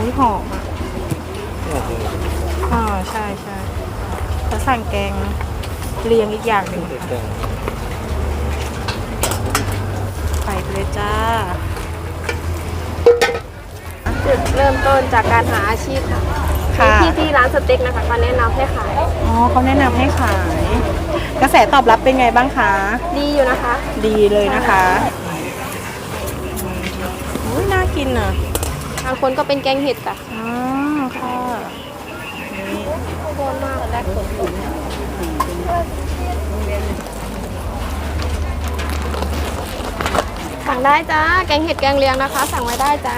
อุ้ยหอมอะอ๋อใช่ใช่แล้วสั่งแกงเรียงอีกอย่างหนึ่งค่ะไปเลยจ้า จุดเริ่มต้นจากการหาอาชีพค่ะค่ะ ที่ที่ร้านสเต็กนะคะก็แนะนำให้ขายอ๋อเขาแนะนำให้ขาย กระแสตอบรับเป็นไงบ้างคะ ดีอยู่นะคะ ดีเลยนะคะอุ้ยน่ากินอะบางคนก็เป็นแกงเห็ดค่ะอ๋อค่ะนี่โคนมากแรกผลสั่งได้จ้า แกงเห็ดแกงเลียงนะคะ สั่งไว้ได้จ้า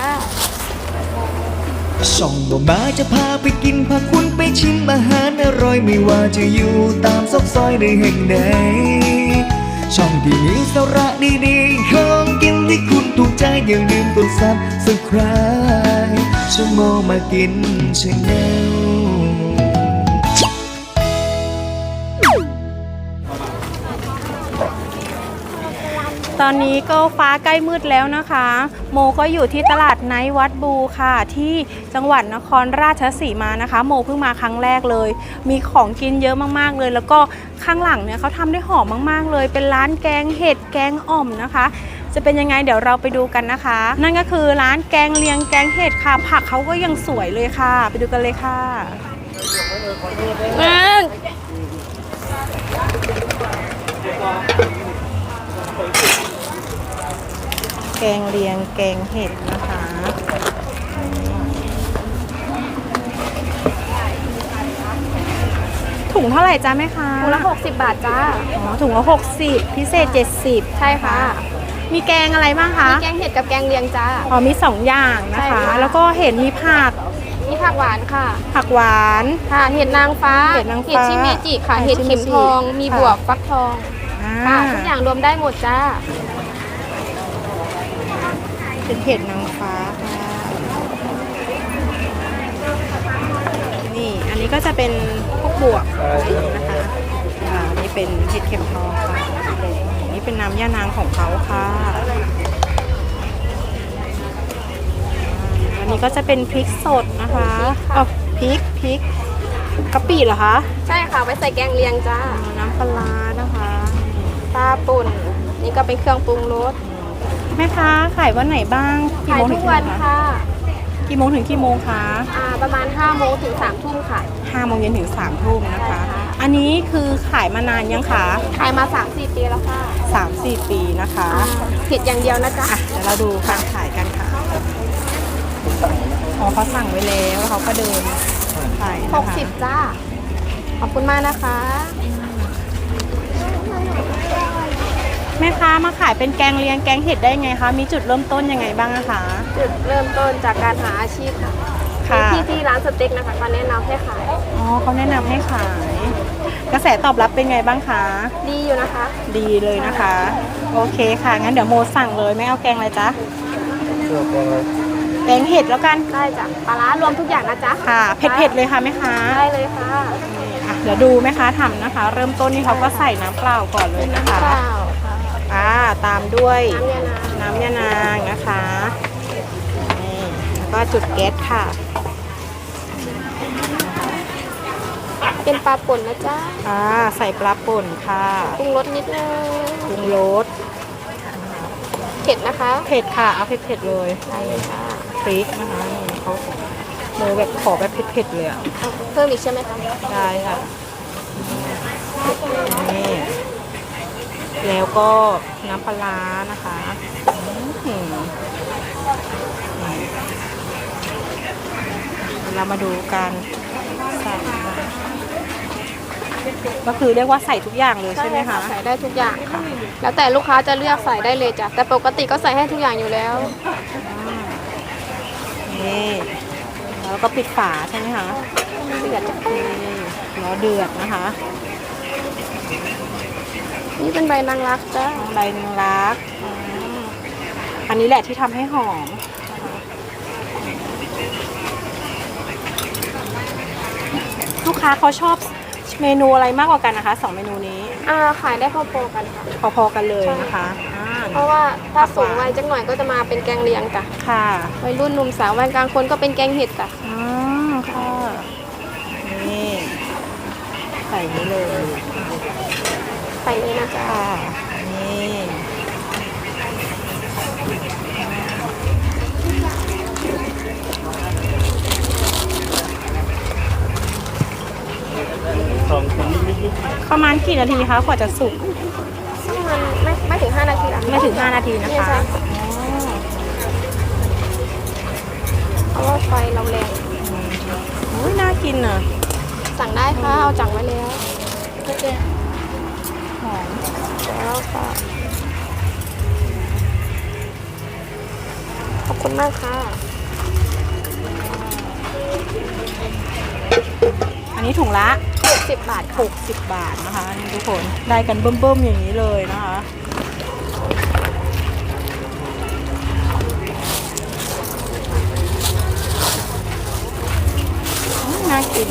ช่องบ่มาจะพาไปกินพาคุณไปชิมอาหารอร่อยไม่ว่าจะอยู่ตามซอกซอยในแห่งใดช่องที่มีสาระดีๆของกินที่คุณถูกใจอย่าลืมกดซับสไคร b e ชั่วโมงมากินชาแนลตอนนี้ก็ฟ้าใกล้มืดแล้วนะคะ โมก็อยู่ที่ตลาดไนท์วัดบูค่ะ ที่จังหวัดนครราชสีมานะคะ โมเพิ่งมาครั้งแรกเลย มีของกินเยอะมากๆเลย แล้วก็ข้างหลังเนี่ยเขาทำได้หอมมากๆเลย เป็นร้านแกงเห็ดแกงอ่อมนะคะ จะเป็นยังไงเดี๋ยวเราไปดูกันนะคะ นั่นก็คือร้านแกงเลียงแกงเห็ดค่ะ ผักเขาก็ยังสวยเลยค่ะ ไปดูกันเลยค่ะแกงเลียงแกงเห็ดนะคะถุงเท่าไหร่จ้าแม่คะถุงละ 60 บาทจ้า อ๋อถุงละ 60 พิเศษ 70 ใช่ค่ะ มีแกงอะไรบ้างคะมีแกงเห็ดกับแกงเลียงจ้า อ๋อมี2อย่างนะใช่คะ ค่ะ แล้วก็เห็นมีผักมีผักหวานค่ะ ผักหวาน ค่ะ เห็ดนางฟ้าเห็ดนางฟ้าชิเมจิค่ะ เห็เห็ดดชิเมเข็มจิทองมีค่ะ บวบฟักทอง อ่าค่ะ ทุกอย่างรวมได้หมดจ้า เป็นเห็ดนางฟ้าค่ะนี่อันนี้ก็จะเป็นพวกบวกนะคะอ่านี่เป็นเห็ดเข็มทองค่ะ นี่เป็นน้ำย่านางของเขาค่ะอันนี้ก็จะเป็นพริกสดนะคะอ๋อพริกพริกกะปิเหรอคะ ใช่ค่ะ ไว้ใส่แกงเลียงจ้าอ๋อน้ำปลาร้านะคะปลาป่น นี่ก็เป็นเครื่องปรุงรสแม่ค้าขายวันไหนบ้างกี่ขายโมงถึทุงกกี่โมวันงคะค่ะ กี่โมงถึงกี่โมงคะอ่า ประมาณ5โมงถึง3ทุ่มค่ะ ห้าโมงเย็นถึงสามทุ่มนะคะ อันนี้คือขายมานานยังคะขายมา3-4ปีแล้วค่ะสามสี่ปีนะคะอ่าเผ็ดอย่างเดียวนะจ๊ะอะเดี๋ยวเราดูการขายกันค่ะอ๋อเขาสั่งไว้แล้วแล้วเขาก็เดินขายนะคะ60จ้าขอบคุณมากนะคะ แม่ค้ามาขายเป็นแกงเลียงแกงเห็ดได้ไงคะ มีจุดเริ่มต้นยังไงบ้างอะคะ จุดเริ่มต้นจากการหาอาชีพค่ะค่ะ ที่ที่ร้านสเต็กนะคะก็แนะนำให้ขาย อ๋อเขาแนะนำให้ขายกระ แสตอบรับเป็นไงบ้างคะ ดีอยู่นะคะ ดีเลยนะคะ โอเคค่ะ งั้นเดี๋ยวโมสั่งเลยไม่เอาแกงอะไรจ๊ะแกงเห็ดแล้วกัน ได้จ้ะปลาร้ารวมทุกอย่างนะจ๊ะค่ะ เผ็ดๆเลยค่ะแม่ค้าได้เลยค่ะอะ เดี๋ยวดูแม่ค้าทำนะคะ เริ่มต้นนี่เขาก็ใส่น้ำเปล่าก่อนเลยนะคะเปล่าค่ะอ่าตามด้วยน้ำยานางน้ำยานางนะคะนี่แล้วก็จุดแก๊สค่ะ เป็นปลาป่นนะจ๊ะอ่าใส่ปลาป่นค่ะปรุงรสนิดนึงปรุงรสเผ็ดนะคะ เผ็ดค่ะ เอาเผ็ดๆเลยได้เลยค่ะพริกนะคะนี่เขาโมแบบขอแบบเผ็ดๆเลยอะเอาเพิ่มอีกใช่ไหมคะได้ค่ะนี่แล้วก็น้ำปลาร้านะคะอื้อหือเรามาดูการใส่นะคะ ก็คือเรียกว่าใส่ทุกอย่างเลยใช่ไหมคะใส่ได้ทุกอย่างค่ะ แล้วแต่ลูกค้าจะเลือกใส่ได้เลยจ้ะ แต่ปกติก็ใส่ให้ทุกอย่างอยู่แล้ว นี่แล้วก็ปิดฝาใช่ไหมคะเดือดจ้ะนี่ล้อเดือดนะคะ นี่เป็นใบนางรักจ้ะใบนางรักอืมอันนี้แหละที่ทำให้หอมนะคะลูกค้าเขาชอบ เมนูอะไรมากกว่ากันนะคะสองเมนูนี้อ่าขายได้พอๆกันค่ะ พอๆกันเลยนะคะอ่าเพราะว่าถ้าสูงวัยจังหน่อยก็จะมาเป็นแกงเลียงจ้ะค่ะวัยรุ่นหนุ่มสาววัยกลางคนก็เป็นแกงเห็ดจ้ะอ๋อค่ะนี่ใส่นี้เลยใส่เลยนะจ๊ะค่ะ นี่ ประมาณกี่นาทีคะกว่าจะสุกซึ่งมันไม่ไม่ถึง 5 นาทีละไม่ถึง 5 นาทีนะนี่คะจ้ะเพราะว่าไฟเราแรงโอ้ยน่ากินอะสั่งได้ค่ะ เอาจังไว้แล้วหอมแล้วค่ะขอบคุณมากค่ะอั นนี้ถุงละ 60 บาทค่ะ60 บาทนะคะนี่ทุกคนได้กันเบิ่มๆอย่างนี้เลยนะคะอืมน่ากิน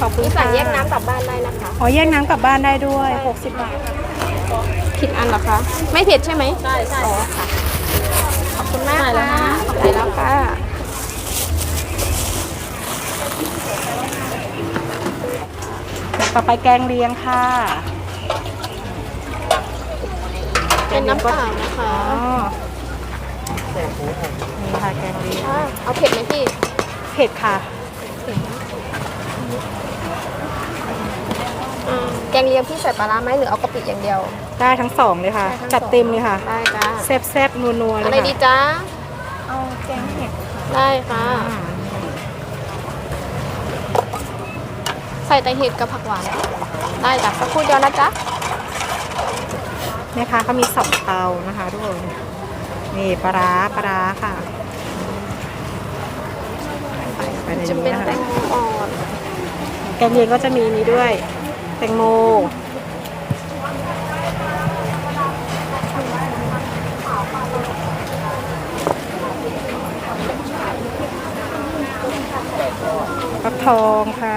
ขอบคุณนี่ค่ะสั่งแยกน้ำกลับบ้านได้นะคะ อ๋อแยกน้ำกลับบ้านได้ด้วยใช่60 บาท ผิดอันเหรอคะ ไม่ผิดใช่ไหมใช่ใช่ค่ะ ขอบคุณมากค่ะขอบคุณแล้วค่ะ ต่อไปแกงเลียงค่ะเป็นน้ำเปล่านะคะอ๋อนี่ค่ะแกงเลียงค่ะเอาเผ็ดไหมพี่ เผ็ดค่ะอ่าแกงเลียงพี่ใส่ปลาร้าไหมหรือเอากะปิอย่างเดียว ได้ทั้งสองเลยค่ะ ได้ทั้งสอง จัดเต็มเลยค่ะ ได้จ้าแซ่บๆนัวๆเลยอะไรค่ะดีจ้าเอาแกงเห็ดได้ค่ะ อ่า ใส่แต่เห็ดกับผักหวาน ได้จ้ะสักครู่เดียวนะจ๊ะเนี่ค่ะเขามีสองเตานะคะทุกคนนี่ปลาปลาค่ะไปในจะเป็นนะแตคะงโมอ่อนแกงเลียงก็จะมีนี้ด้วย แตงโม ฟักทองค่ะ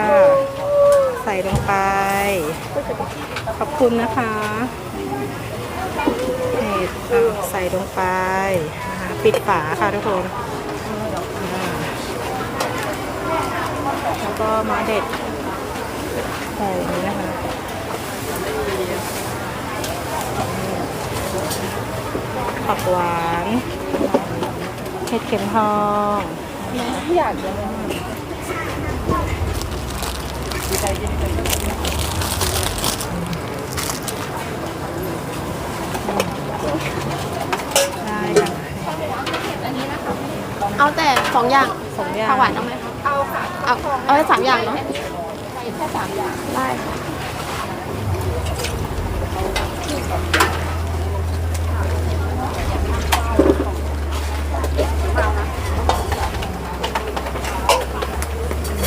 ส่ลงไป ขอบคุณนะคะนี่ใส่ลงไป ปิดฝาค่ะทุกคนแล้วก็มาเด็ดใส่องนี้นะคะผักหวานเห็ดเข็มทองอยาก ได้ค่ะเอาแต่สองอย่างสองอย่าง ผักหวานเอาไหมคะเอาค่ะ เอาเอาแค่สามอย่างเนาะแค่สามอย่าง ได้ค่ะ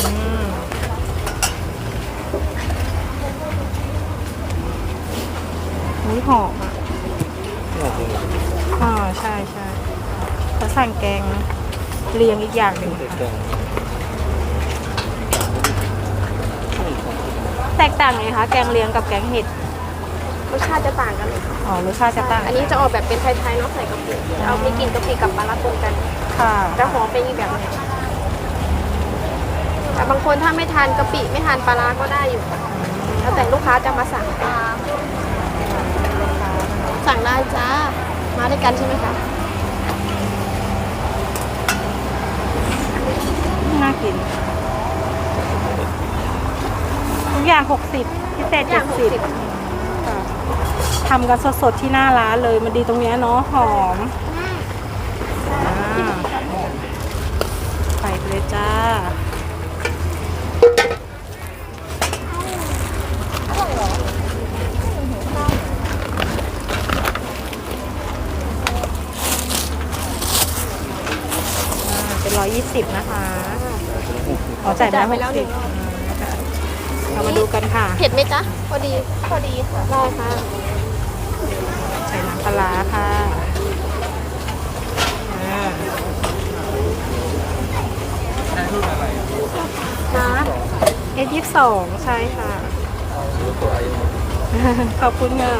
อืมนี่หอมอะอ่าใช่ใช่แล้วสั่งแกงเรียง อีกอย่างหนึ่งค่ะแตกต่างไงคะแกงเลียงกับแกงเห็ดรสชาติจะต่างกันเลยค่ะอ๋อรสชาติจะต่างอันนี้จะออกแบบเป็นไทยๆเนาะใส่กะปิเอามีกลิ่นกะปิกับปลาร้าปนกันค่ะจะหอมเป็นอีกแบบหนึงแต่บางคนถ้าไม่ทานกะปิไม่ทานปลาร้าก็ได้อยู่ค่ะแล้วแต่ลูกค้าจะมาสั่งสั่งได้จ้ามาด้วยกันใช่ไหมคะ น่ากิน ทุกอย่าง 60 พิเศษอย่าง70ค่ะทำกันสดๆที่หน้าร้านเลย มันดีตรงเนี้ยเนาะหอมอ่าใส่ไปเลยจ้า 120 นะคะขอจ่ายไปจ่ายไปหแล้วกหนึ่สิบงรอบเรามาดูกันค่ะ เผ็ดไหมจ๊ะ พอดี พอดีค่ะได้ค่ะ ใส่น้ำปลาร้าค่ะอ่านะเอยี่สองใช่ค่ะ ขอบคุณค่ะ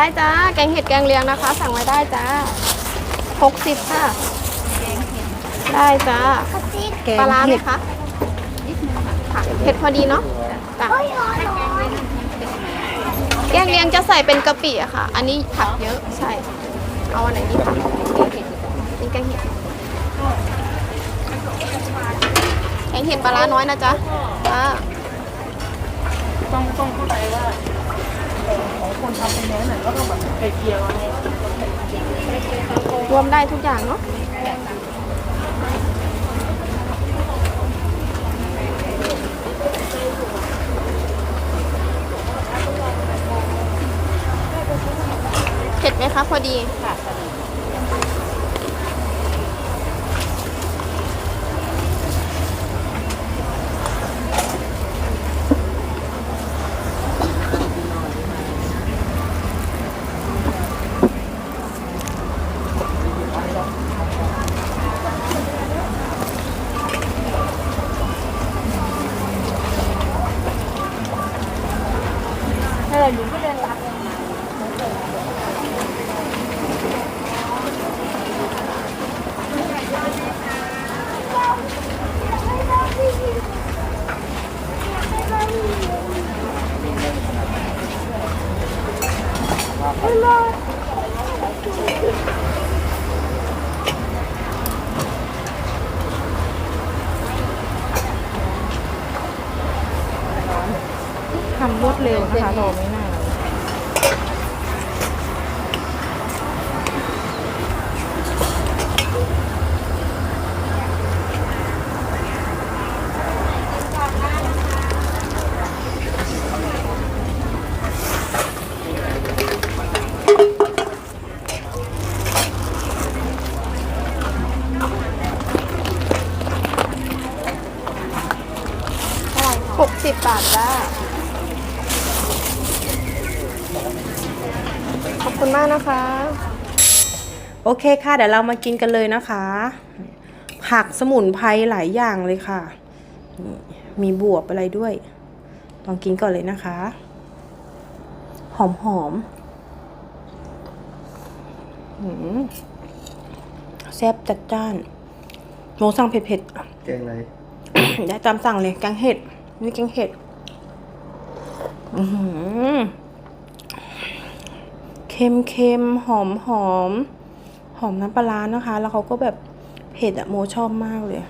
ได้จ้า แกงเห็ดแกงเลียงนะคะ สั่งไว้ได้จ้าหกสิบค่ะ ได้จ้าแกงปลาร้าไหมเห็ดคะค่ะเผ็ดพอดีเนาะจ้ะแกงเลียงจะใส่เป็นกะปิอะค่ะ อันนี้ผักเยอะใช่ เอาอันไหนดีคะนี่แกงเห็ดแกงเห็ดปลาร้าน้อยนะจ๊ะจ้าต้องต้องเข้าใจว่า ของคนทำเป็นแนื้อหน่อยก็ต้องแบบไปเกียวอะไรรวมได้ทุกอย่างเนาะเผ็ดไหมคะพอดีค่ะ Lagu 打 ทำรวดเร็วนะคะรอไม่นานหกสิบบาทจ้า ขอบคุณมากนะคะ โอเคค่ะ เดี๋ยวเรามากินกันเลยนะคะ ผักสมุนไพรหลายอย่างเลยค่ะนี่มีบวบอะไรด้วย ลองกินก่อนเลยนะคะ หอมหอมๆหืมแซ่บจัดจ้านโมสั่งเผ็ดๆแกงอะไรได้ตามสั่งเลยแกงเห็ดนี่แกงเห็ด อือหือ เค็มเค็มหอมหอมหอมน้ำปลาร้านะคะ แล้วเขาก็แบบเผ็ดอะโมชอบมากเลย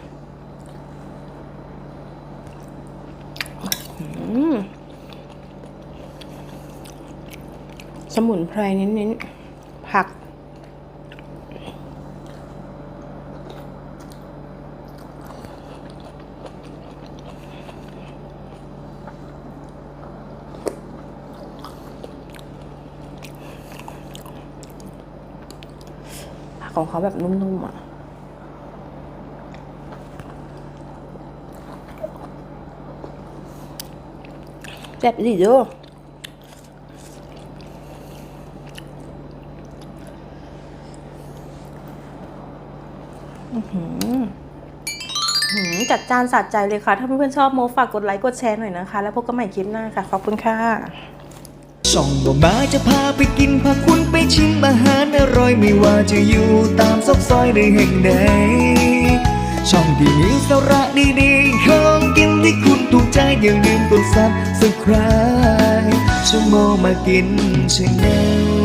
สมุนไพรเน้นๆผัก ของเขาแบบนุ่มๆอะแซ่บดีเด้อะหืออื้อหือจัดจานสัดใจเลยค่ะ ถ้าเพื่อนๆชอบโมฝากกดไลค์ กดแชร์หน่อยนะคะ แล้วพบกันใหม่คลิปหน้าค่ะ ขอบคุณค่ะ ช่องบ่มาจะพาไปกินพาคุณไปชิมอาหารอร่อยไม่ว่าจะอยู่ตามซอกซอยใดแห่งใด ช่องที่มีสาระดีๆของกินที่คุณถูกใจอย่าลืมกดซับสไคร b e ช่องโมมากินชาแนล